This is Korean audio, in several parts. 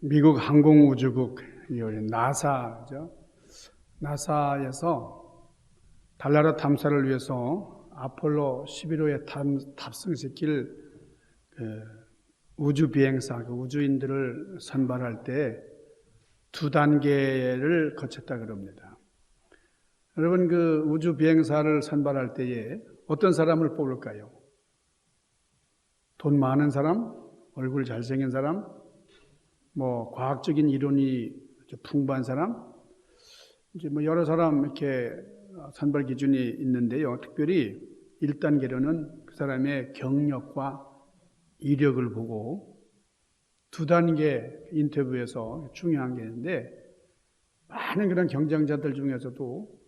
미국 항공우주국 나사죠. 나사에서 달나라 탐사를 위해서 아폴로 11호에 탑승시킬 그 우주 비행사, 그 우주인들을 선발할 때 두 단계를 거쳤다 그럽니다. 여러분 그 우주 비행사를 선발할 때에 어떤 사람을 뽑을까요? 돈 많은 사람, 얼굴 잘생긴 사람, 뭐 과학적인 이론이 풍부한 사람, 이제 뭐 여러 사람 이렇게 선발 기준이 있는데요. 특별히 1단계로는 그 사람의 경력과 이력을 보고 두 단계 인터뷰에서 중요한 게 있는데 많은 그런 경쟁자들 중에서도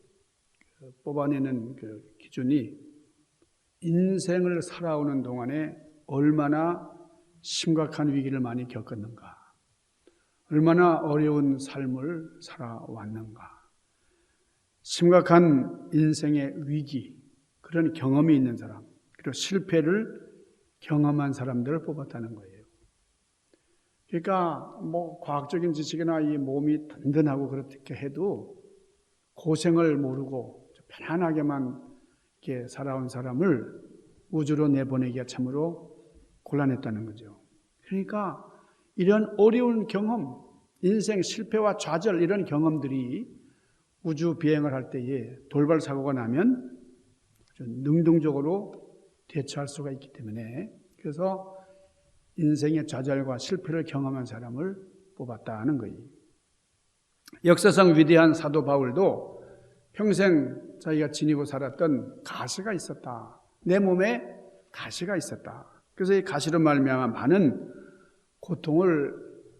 그 뽑아내는 그 기준이 인생을 살아오는 동안에 얼마나 심각한 위기를 많이 겪었는가, 얼마나 어려운 삶을 살아왔는가, 심각한 인생의 위기, 그런 경험이 있는 사람, 그리고 실패를 경험한 사람들을 뽑았다는 거예요. 그러니까 뭐 과학적인 지식이나 이 몸이 든든하고 그렇게 해도 고생을 모르고 편안하게만 이렇게 살아온 사람을 우주로 내보내기가 참으로 곤란했다는 거죠. 그러니까 이런 어려운 경험, 인생 실패와 좌절 이런 경험들이 우주 비행을 할 때에 돌발 사고가 나면 능동적으로 대처할 수가 있기 때문에 그래서 인생의 좌절과 실패를 경험한 사람을 뽑았다는 거예요. 역사상 위대한 사도 바울도 평생 자기가 지니고 살았던 가시가 있었다. 내 몸에 가시가 있었다. 그래서 이 가시로 말미암아 많은 고통을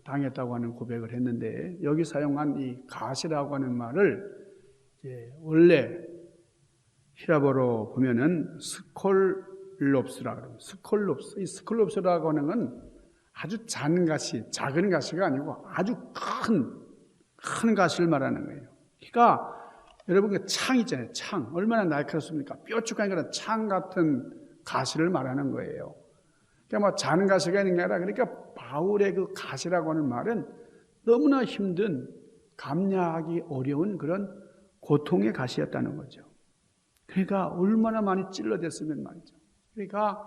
당했다고 하는 고백을 했는데 여기 사용한 이 가시라고 하는 말을 원래 히라보로 보면은 스콜롭스라 그래요. 스콜롭스. 이 스콜롭스라고 하는 건 아주 작은 가시, 작은 가시가 아니고 아주 큰, 큰 가시를 말하는 거예요. 그러니까 여러분 그 창 있잖아요. 창. 얼마나 날카롭습니까? 뾰족한 그런 창 같은 가시를 말하는 거예요. 그러니까 뭐 작은 가시가 있는 게 아니라 그러니까 바울의 그 가시라고 하는 말은 너무나 힘든 감내하기 어려운 그런 고통의 가시였다는 거죠. 그러니까 얼마나 많이 찔러댔으면 말이죠. 그러니까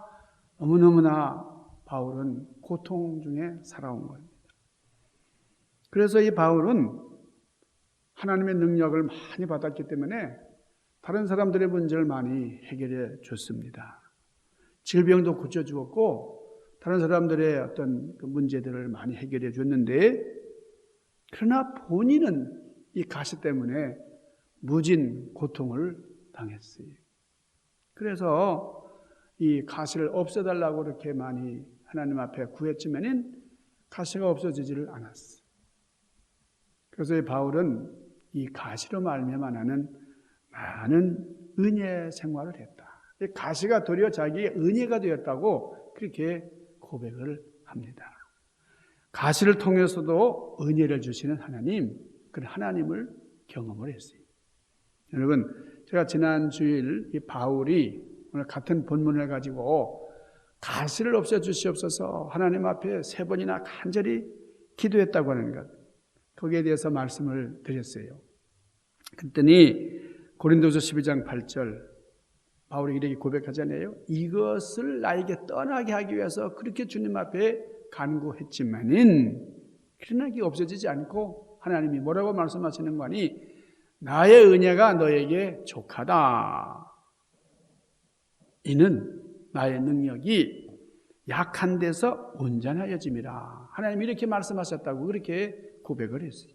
너무너무나 바울은 고통 중에 살아온 겁니다. 그래서 이 바울은 하나님의 능력을 많이 받았기 때문에 다른 사람들의 문제를 많이 해결해 줬습니다. 질병도 고쳐주었고 다른 사람들의 어떤 그 문제들을 많이 해결해 줬는데 그러나 본인은 이 가시 때문에 무진 고통을 당했어요. 그래서 이 가시를 없애달라고 그렇게 많이 하나님 앞에 구했지만은 가시가 없어지지를 않았어. 그래서 이 바울은 이 가시로 말미암아는 많은 은혜 생활을 했다. 이 가시가 도리어 자기의 은혜가 되었다고 그렇게 고백을 합니다. 가시를 통해서도 은혜를 주시는 하나님, 그 하나님을 경험을 했어요. 여러분, 제가 지난 주일 이 바울이 오늘 같은 본문을 가지고 가시를 없애 주시옵소서 하나님 앞에 세 번이나 간절히 기도했다고 하는 것. 거기에 대해서 말씀을 드렸어요. 그랬더니 고린도서 12장 8절 바울이 이렇게 고백하잖아요. 이것을 나에게 떠나게 하기 위해서 그렇게 주님 앞에 간구했지만은 그러나 이게 없어지지 않고 하나님이 뭐라고 말씀하시는 거니 나의 은혜가 너에게 족하다. 이는 나의 능력이 약한 데서 온전하여짐이라. 하나님 이렇게 말씀하셨다고 그렇게 고백을 했어요.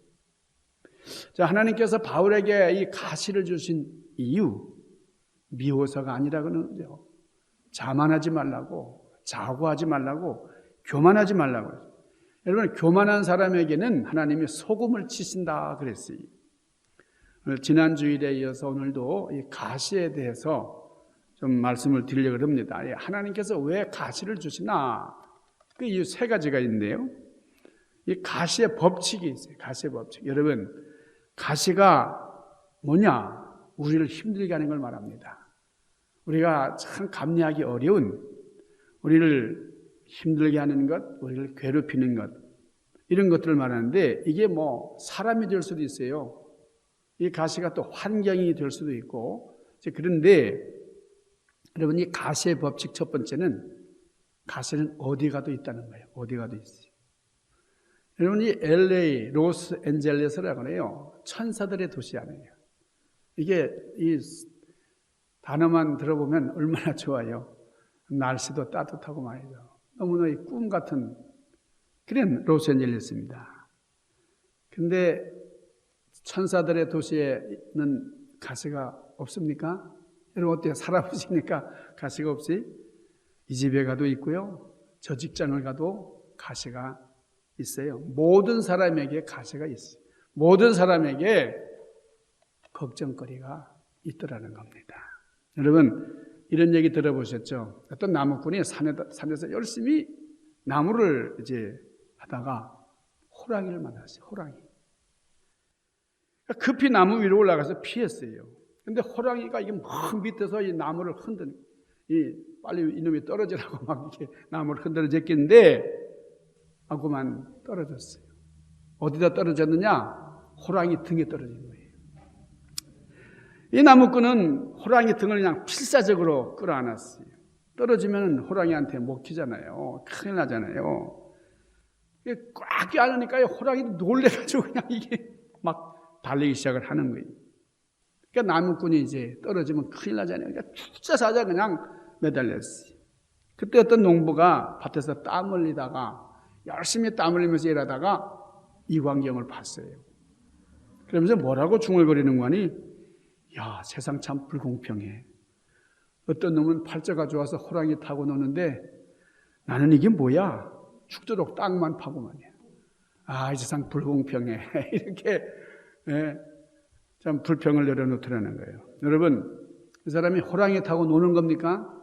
자, 하나님께서 바울에게 이 가시를 주신 이유, 미워서가 아니라고는 요 자만하지 말라고, 자고하지 말라고, 교만하지 말라고. 여러분, 교만한 사람에게는 하나님이 소금을 치신다 그랬어요. 지난 주일에 이어서 오늘도 이 가시에 대해서 좀 말씀을 드리려고 합니다. 하나님께서 왜 가시를 주시나? 그 이유 세 가지가 있는데요. 이 가시의 법칙이 있어요. 가시의 법칙. 여러분, 가시가 뭐냐? 우리를 힘들게 하는 걸 말합니다. 우리가 참 감내하기 어려운, 우리를 힘들게 하는 것, 우리를 괴롭히는 것, 이런 것들을 말하는데 이게 뭐 사람이 될 수도 있어요. 이 가시가 또 환경이 될 수도 있고 그런데 여러분 이 가시의 법칙 첫 번째는 가시는 어디 가도 있다는 거예요. 어디 가도 있어요. 여러분 이 LA 로스앤젤레스라고 해요. 천사들의 도시 아니에요. 이게 이 단어만 들어보면 얼마나 좋아요. 날씨도 따뜻하고 말이죠. 너무나 이 꿈 같은 그런 로스앤젤레스입니다. 근데 천사들의 도시에는 가시가 없습니까? 여러분 어때요? 살아보시니까 가시가 없이 이 집에 가도 있고요. 저 직장을 가도 가시가 있어요. 모든 사람에게 가시가 있어요. 모든 사람에게 걱정거리가 있더라는 겁니다. 여러분 이런 얘기 들어보셨죠? 어떤 나무꾼이 산에, 산에서 열심히 나무를 이제 하다가 호랑이를 만났어요. 호랑이. 급히 나무 위로 올라가서 피했어요. 근데 호랑이가 이게 막 밑에서 이 나무를 흔든, 이 빨리 이놈이 떨어지라고 막 이렇게 나무를 흔들어 제끼는데, 아, 그만 떨어졌어요. 어디다 떨어졌느냐? 호랑이 등에 떨어진. 이 나무꾼은 호랑이 등을 그냥 필사적으로 끌어안았어요. 떨어지면 호랑이한테 먹히잖아요. 큰일 나잖아요. 꽉 껴안으니까 호랑이 놀래가지고 그냥 이게 막 달리기 시작을 하는 거예요. 그러니까 나무꾼이 이제 떨어지면 큰일 나잖아요. 그러니까 투자사자 그냥 매달렸어요. 그때 어떤 농부가 밭에서 땀 흘리다가 열심히 땀 흘리면서 일하다가 이 광경을 봤어요. 그러면서 뭐라고 중얼거리는 거니? 야, 세상 참 불공평해. 어떤 놈은 팔자가 좋아서 호랑이 타고 노는데 나는 이게 뭐야? 죽도록 땅만 파고 말이야. 아, 이 세상 불공평해. 이렇게 예, 참 불평을 내려놓더라는 거예요. 여러분, 그 사람이 호랑이 타고 노는 겁니까?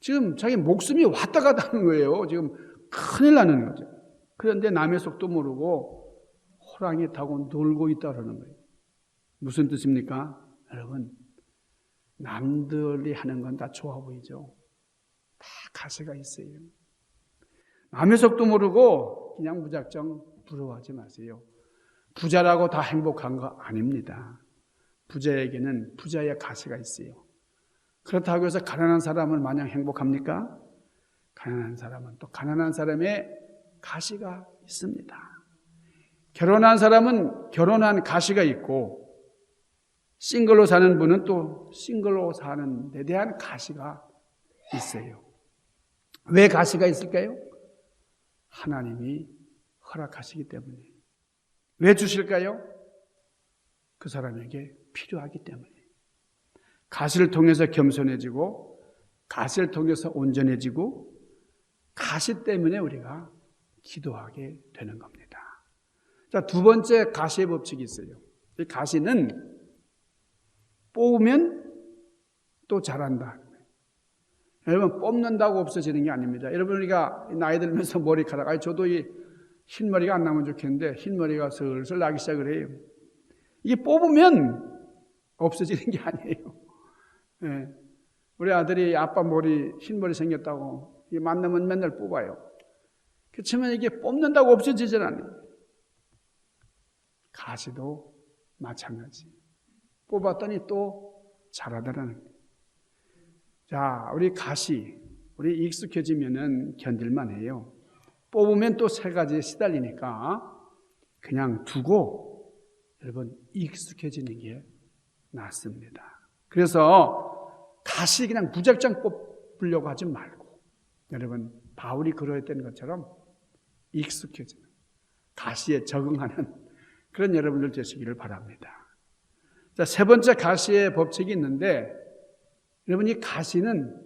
지금 자기 목숨이 왔다 갔다 하는 거예요. 지금 큰일 나는 거죠. 그런데 남의 속도 모르고 호랑이 타고 놀고 있다는 거예요. 무슨 뜻입니까? 여러분, 남들이 하는 건 다 좋아 보이죠? 다 가시가 있어요. 남의 속도 모르고 그냥 무작정 부러워하지 마세요. 부자라고 다 행복한 거 아닙니다. 부자에게는 부자의 가시가 있어요. 그렇다고 해서 가난한 사람은 마냥 행복합니까? 가난한 사람은 또 가난한 사람의 가시가 있습니다. 결혼한 사람은 결혼한 가시가 있고 싱글로 사는 분은 또 싱글로 사는 데 대한 가시가 있어요. 왜 가시가 있을까요? 하나님이 허락하시기 때문에. 왜 주실까요? 그 사람에게 필요하기 때문에. 가시를 통해서 겸손해지고, 가시를 통해서 온전해지고, 가시 때문에 우리가 기도하게 되는 겁니다. 자, 두 번째 가시의 법칙이 있어요. 이 가시는 뽑으면 또 자란다. 여러분, 뽑는다고 없어지는 게 아닙니다. 여러분, 우리가 나이 들면서 머리카락, 아니, 저도 이 흰머리가 안 나면 좋겠는데, 흰머리가 슬슬 나기 시작을 해요. 이게 뽑으면 없어지는 게 아니에요. 네. 우리 아들이 아빠 머리, 흰머리 생겼다고, 이 만나면 맨날 뽑아요. 그렇지만 이게 뽑는다고 없어지질 않아요. 가시도 마찬가지. 뽑았더니 또 자라더라는 거예요. 자, 우리 가시, 우리 익숙해지면은 견딜만 해요. 뽑으면 또 세 가지에 시달리니까 그냥 두고 여러분 익숙해지는 게 낫습니다. 그래서 가시 그냥 무작정 뽑으려고 하지 말고 여러분 바울이 그러했던 것처럼 익숙해지는 가시에 적응하는 그런 여러분들 되시기를 바랍니다. 자, 세 번째 가시의 법칙이 있는데 여러분 이 가시는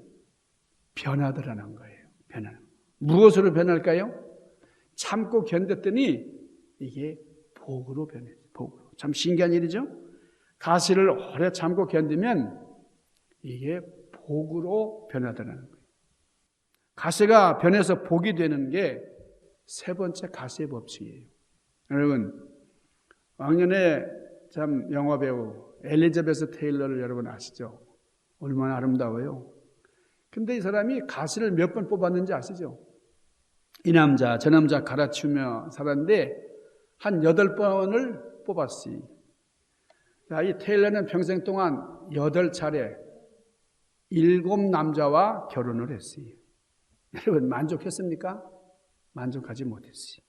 변하더라는 거예요. 변하는. 무엇으로 변할까요? 참고 견뎠더니 이게 복으로 변해요. 복으로. 참 신기한 일이죠? 가시를 오래 참고 견디면 이게 복으로 변하더라는 거예요. 가시가 변해서 복이 되는 게 세 번째 가시의 법칙이에요. 여러분, 왕년에 참 영화 배우 엘리자베스 테일러를 여러분 아시죠? 얼마나 아름다워요. 근데 이 사람이 가시를 몇 번 뽑았는지 아시죠? 이 남자, 저 남자 갈아치우며 살았는데 한 여덟 번을 뽑았어요. 자, 이 테일러는 평생 동안 여덟 차례 일곱 남자와 결혼을 했어요. 여러분 만족했습니까? 만족하지 못했어요.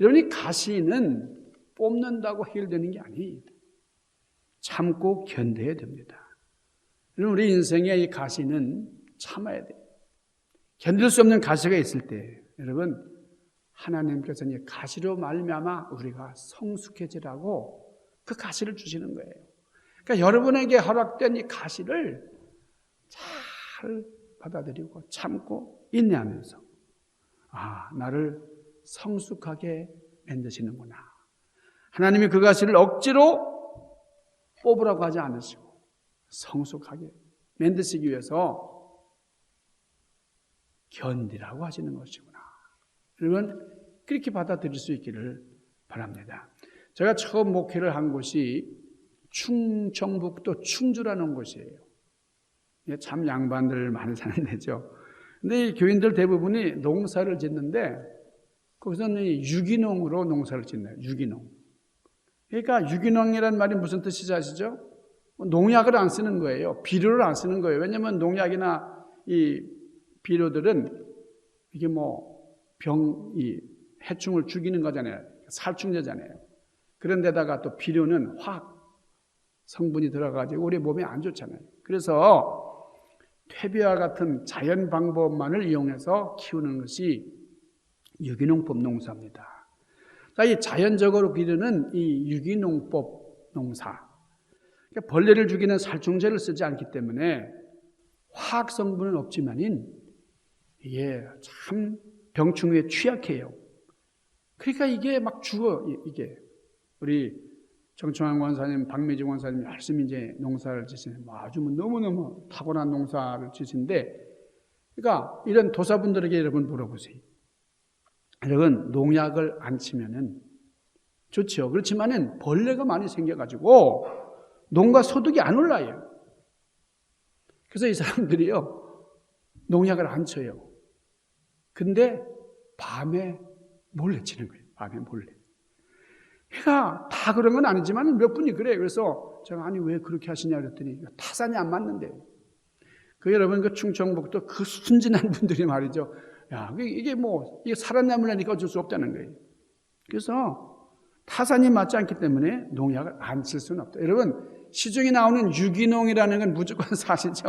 여러분이 가시는 뽑는다고 해결되는 게 아니에요. 참고 견뎌야 됩니다. 우리 인생의 이 가시는 참아야 돼요. 견딜 수 없는 가시가 있을 때 여러분 하나님께서는 이 가시로 말미암아 우리가 성숙해지라고 그 가시를 주시는 거예요. 그러니까 여러분에게 허락된 이 가시를 잘 받아들이고 참고 인내하면서 아 나를 성숙하게 만드시는구나. 하나님이 그 가시를 억지로 뽑으라고 하지 않으시고 성숙하게 만드시기 위해서 견디라고 하시는 것이구나. 여러분 그렇게 받아들일 수 있기를 바랍니다. 제가 처음 목회를 한 곳이 충청북도 충주라는 곳이에요. 참 양반들 많이 사는 데죠. 근데 이 교인들 대부분이 농사를 짓는데 거기서는 유기농으로 농사를 짓나요? 유기농. 그러니까 유기농이라는 말이 무슨 뜻이지 아시죠? 농약을 안 쓰는 거예요. 비료를 안 쓰는 거예요. 왜냐하면 농약이나 이 비료들은 이게 뭐 병, 이 해충을 죽이는 거잖아요. 살충제잖아요. 그런데다가 또 비료는 화학 성분이 들어가지고 우리 몸에 안 좋잖아요. 그래서 퇴비와 같은 자연 방법만을 이용해서 키우는 것이 유기농법 농사입니다. 자, 이 자연적으로 기르는 이 유기농법 농사. 그러니까 벌레를 죽이는 살충제를 쓰지 않기 때문에 화학 성분은 없지만인 이게 참 병충해에 취약해요. 그러니까 이게 막 죽어 이게 우리 정청환 원사님, 박미지 원사님 열심히 이제 농사를 지시는 아주 뭐 너무너무 타고난 농사를 지신데 그러니까 이런 도사분들에게 여러분 물어보세요. 여러분 농약을 안 치면은 좋죠. 그렇지만은 벌레가 많이 생겨가지고 농가 소득이 안 올라요. 그래서 이 사람들이요 농약을 안 쳐요. 근데 밤에 몰래 치는 거예요. 밤에 몰래. 그러니까 다 그런 건 아니지만 몇 분이 그래요. 그래서 제가 아니 왜 그렇게 하시냐 그랬더니 타산이 안 맞는데. 그 여러분 그 충청북도 그 순진한 분들이 말이죠. 야 이게 뭐 이게 살아남으려니까 어쩔 수 없다는 거예요. 그래서 타산이 맞지 않기 때문에 농약을 안 쓸 수는 없다. 여러분 시중에 나오는 유기농이라는 건 무조건 사실죠.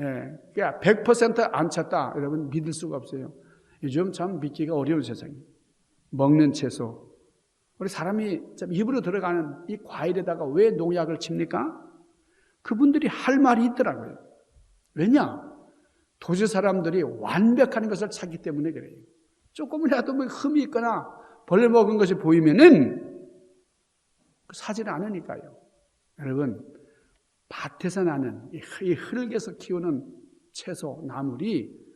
예, 그러니까 100%안 찼다. 여러분 믿을 수가 없어요. 요즘 참 믿기가 어려운 세상이에요. 먹는 채소. 우리 사람이 참 입으로 들어가는 이 과일에다가 왜 농약을 칩니까? 그분들이 할 말이 있더라고요. 왜냐? 도시 사람들이 완벽한 것을 찾기 때문에 그래요. 조금이라도 뭐 흠이 있거나 벌레 먹은 것이 보이면은 사질 않으니까요. 여러분, 밭에서 나는 이 흙에서 키우는 채소, 나물이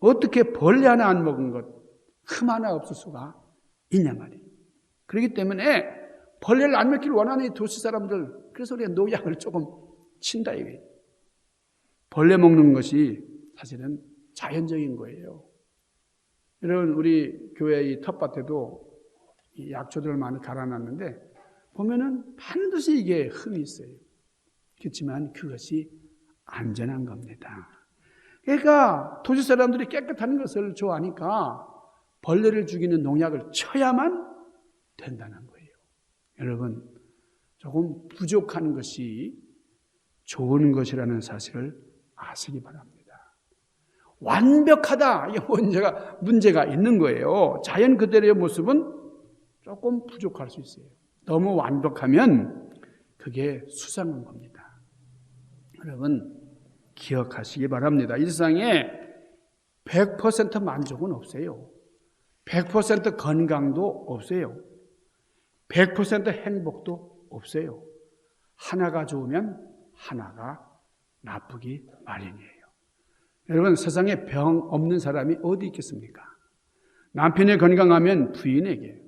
어떻게 벌레 하나 안 먹은 것, 흠 하나 없을 수가 있냐 말이에요. 그렇기 때문에 벌레를 안 먹기를 원하는 이 도시 사람들, 그래서 우리가 농약을 조금 친다 이거예요. 벌레 먹는 것이 사실은 자연적인 거예요. 여러분, 우리 교회 이 텃밭에도 이 약초들을 많이 갈아놨는데, 보면은 반드시 이게 흠이 있어요. 그렇지만 그것이 안전한 겁니다. 그러니까 도시 사람들이 깨끗한 것을 좋아하니까 벌레를 죽이는 농약을 쳐야만 된다는 거예요. 여러분, 조금 부족한 것이 좋은 것이라는 사실을 아시기 바랍니다. 완벽하다. 이게 문제가, 문제가 있는 거예요. 자연 그대로의 모습은 조금 부족할 수 있어요. 너무 완벽하면 그게 수상한 겁니다. 여러분 기억하시기 바랍니다. 이 세상에 100% 만족은 없어요. 100% 건강도 없어요. 100% 행복도 없어요. 하나가 좋으면 하나가 나쁘기 마련이에요. 여러분 세상에 병 없는 사람이 어디 있겠습니까? 남편이 건강하면 부인에게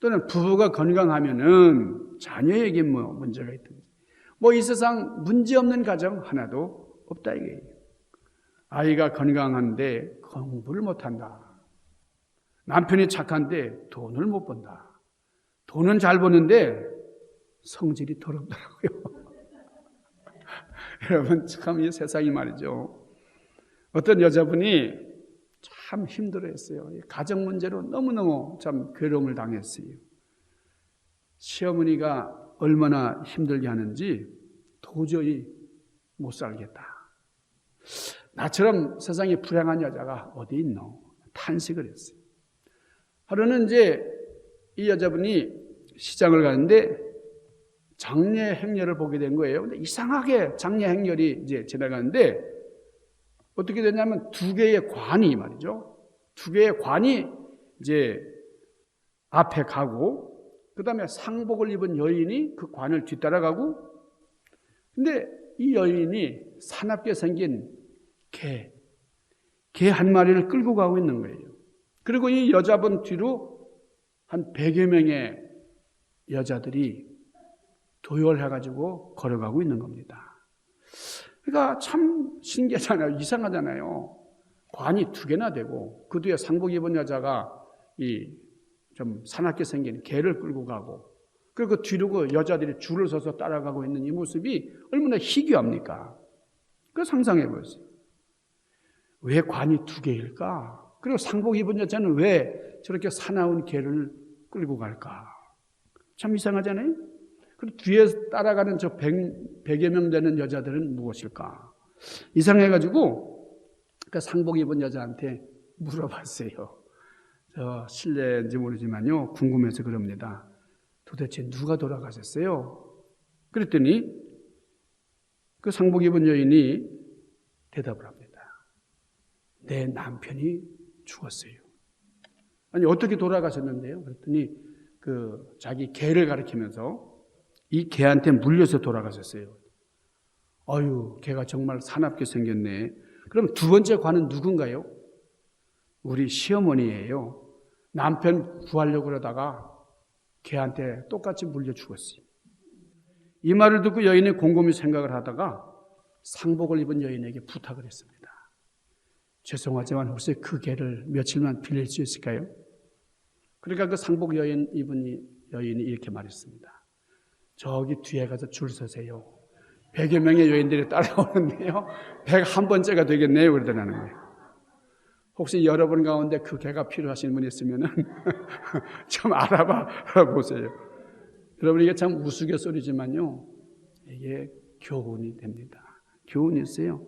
또는 부부가 건강하면은 자녀에게 뭐 문제가 있든 뭐이 세상 문제 없는 가정 하나도 없다 이게요. 아이가 건강한데 공부를 못한다. 남편이 착한데 돈을 못 번다. 돈은 잘 버는데 성질이 더럽더라고요. 여러분 참 이 세상이 말이죠. 어떤 여자분이 참 힘들어했어요. 이 가정 문제로 너무너무 참 괴로움을 당했어요. 시어머니가 얼마나 힘들게 하는지 도저히 못 살겠다. 나처럼 세상에 불행한 여자가 어디 있노? 탄식을 했어요. 하루는 이제 이 여자분이 시장을 가는데 장례 행렬을 보게 된 거예요. 근데 이상하게 장례 행렬이 이제 지나가는데 어떻게 되냐면 두 개의 관이 말이죠. 두 개의 관이 이제 앞에 가고 그 다음에 상복을 입은 여인이 그 관을 뒤따라가고 근데 이 여인이 사납게 생긴 개, 개 한 마리를 끌고 가고 있는 거예요. 그리고 이 여자분 뒤로 한 100여 명의 여자들이 도열해가지고 걸어가고 있는 겁니다. 그러니까 참 신기하잖아요. 이상하잖아요. 관이 두 개나 되고 그 뒤에 상복 입은 여자가 이 좀 사납게 생긴 개를 끌고 가고 그리고 그 뒤로 그 여자들이 줄을 서서 따라가고 있는 이 모습이 얼마나 희귀합니까? 그 상상해 보세요. 왜 관이 두 개일까? 그리고 상복 입은 여자는 왜 저렇게 사나운 개를 끌고 갈까? 참 이상하잖아요? 그리고 뒤에 따라가는 저 백, 백여 명 되는 여자들은 무엇일까? 이상해가지고 그 상복 입은 여자한테 물어봤어요. 저 실례인지 모르지만요. 궁금해서 그럽니다. 도대체 누가 돌아가셨어요? 그랬더니 그 상복 입은 여인이 대답을 합니다. 내 남편이 죽었어요. 아니 어떻게 돌아가셨는데요? 그랬더니 그 자기 개를 가리키면서 이 개한테 물려서 돌아가셨어요. 어유, 개가 정말 사납게 생겼네. 그럼 두 번째 관은 누군가요? 우리 시어머니예요. 남편 구하려고 그러다가 개한테 똑같이 물려 죽었어요. 이 말을 듣고 여인이 곰곰이 생각을 하다가 상복을 입은 여인에게 부탁을 했습니다. 죄송하지만 혹시 그 개를 며칠만 빌릴 수 있을까요? 그러니까 그 상복 여인 입은 여인이 이렇게 말했습니다. 저기 뒤에 가서 줄 서세요. 백여 명의 여인들이 따라오는데요. 백한 번째가 되겠네요. 그러더라는 거예요. 혹시 여러분 가운데 그 개가 필요하신 분 있으면은 좀 알아봐 보세요. 여러분 이게 참 우스갯소리지만요. 이게 교훈이 됩니다. 교훈이 있어요.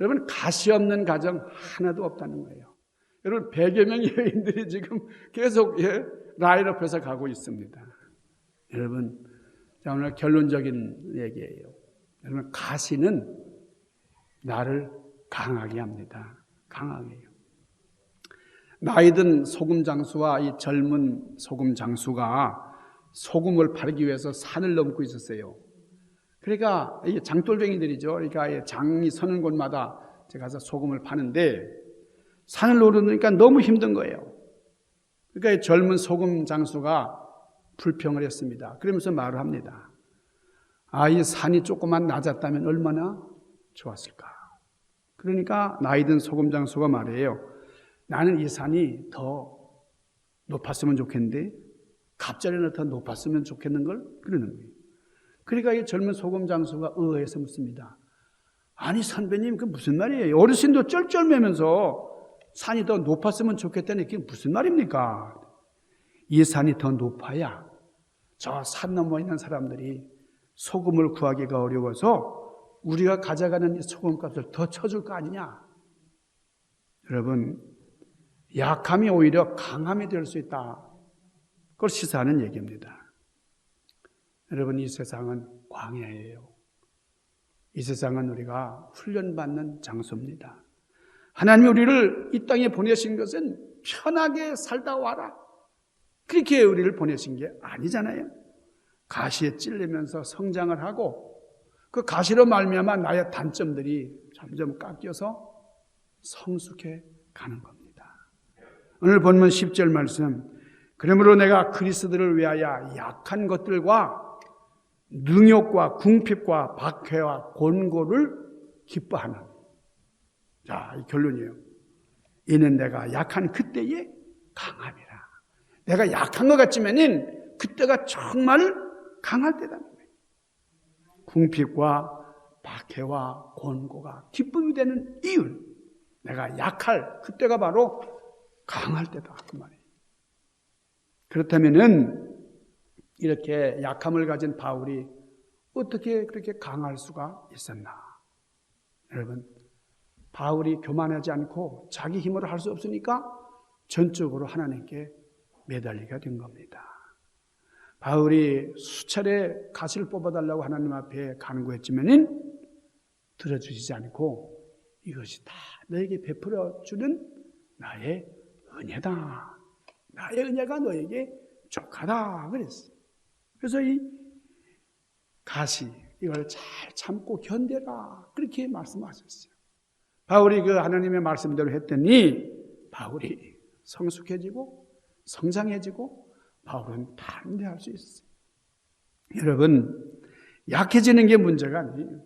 여러분 가시 없는 가정 하나도 없다는 거예요. 여러분 100여 명의 여인들이 지금 계속 예, 라인업해서 가고 있습니다. 여러분 자 오늘 결론적인 얘기예요. 여러분 가시는 나를 강하게 합니다. 강하게 요. 나이든 소금 장수와 이 젊은 소금 장수가 소금을 팔기 위해서 산을 넘고 있었어요. 그러니까 이 장돌뱅이들이죠. 그러니까 장이 서는 곳마다 제가 가서 소금을 파는데 산을 오르니까 너무 힘든 거예요. 그러니까 젊은 소금 장수가 불평을 했습니다. 그러면서 말을 합니다. 아, 이 산이 조금만 낮았다면 얼마나 좋았을까. 그러니까 나이든 소금 장수가 말해요. 나는 이 산이 더 높았으면 좋겠는데 갑자기나 더 높았으면 좋겠는 걸 그러는 거예요. 그러니까 이 젊은 소금 장수가 의아해서 묻습니다. 아니 선배님 그 무슨 말이에요? 어르신도 쩔쩔매면서 산이 더 높았으면 좋겠다는 게 무슨 말입니까? 이 산이 더 높아야 저 산 넘어 있는 사람들이 소금을 구하기가 어려워서 우리가 가져가는 이 소금 값을 더 쳐줄 거 아니냐? 여러분 약함이 오히려 강함이 될 수 있다. 그걸 시사하는 얘기입니다. 여러분, 이 세상은 광야예요. 이 세상은 우리가 훈련받는 장소입니다. 하나님이 우리를 이 땅에 보내신 것은 편하게 살다 와라. 그렇게 우리를 보내신 게 아니잖아요. 가시에 찔리면서 성장을 하고 그 가시로 말미암아 나의 단점들이 점점 깎여서 성숙해 가는 겁니다. 오늘 본문 10절 말씀. 그러므로 내가 그리스도를 위하여 약한 것들과 능욕과 궁핍과 박해와 곤고를 기뻐하는. 자, 이 결론이에요. 이는 내가 약한 그때에 강함이라. 내가 약한 것 같지만은 그때가 정말 강할 때라는 거예요. 궁핍과 박해와 곤고가 기쁨이 되는 이유. 내가 약할 그때가 바로 강할 때다 그 말이에요. 그렇다면은 이렇게 약함을 가진 바울이 어떻게 그렇게 강할 수가 있었나? 여러분, 바울이 교만하지 않고 자기 힘으로 할 수 없으니까 전적으로 하나님께 매달리게 된 겁니다. 바울이 수차례 가시를 뽑아달라고 하나님 앞에 간구했지만은 들어주시지 않고 이것이 다 너에게 베풀어 주는 나의 은혜다. 나의 은혜가 너에게 족하다 그랬어. 그래서 이 가시 이걸 잘 참고 견뎌라 그렇게 말씀하셨어요. 바울이 그 하나님의 말씀대로 했더니 바울이 성숙해지고 성장해지고 바울은 담대할 수 있어요. 여러분 약해지는 게 문제가 아니에요.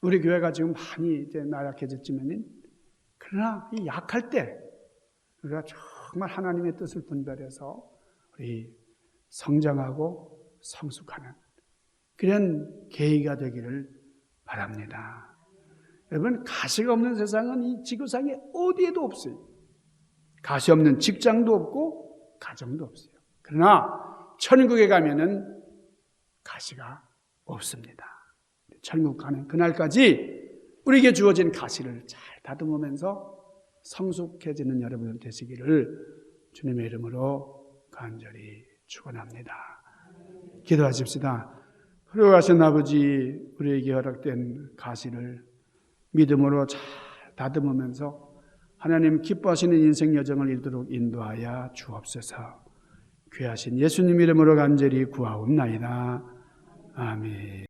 우리 교회가 지금 많이 이제 나약해졌지만은 그러나 이 약할 때 우리가 정말 하나님의 뜻을 분별해서 우리 성장하고 성숙하는 그런 계기가 되기를 바랍니다. 여러분 가시가 없는 세상은 이 지구상에 어디에도 없어요. 가시 없는 직장도 없고 가정도 없어요. 그러나 천국에 가면은 가시가 없습니다. 천국 가는 그날까지 우리에게 주어진 가시를 잘 다듬으면서 성숙해지는 여러분들 되시기를 주님의 이름으로 간절히 축원합니다. 기도하십시다. 훌륭하신 아버지 우리에게 허락된 가시를 믿음으로 잘 다듬으면서 하나님 기뻐하시는 인생 여정을 이루도록 인도하여 주옵소서. 귀하신 예수님 이름으로 간절히 구하옵나이다. 아멘.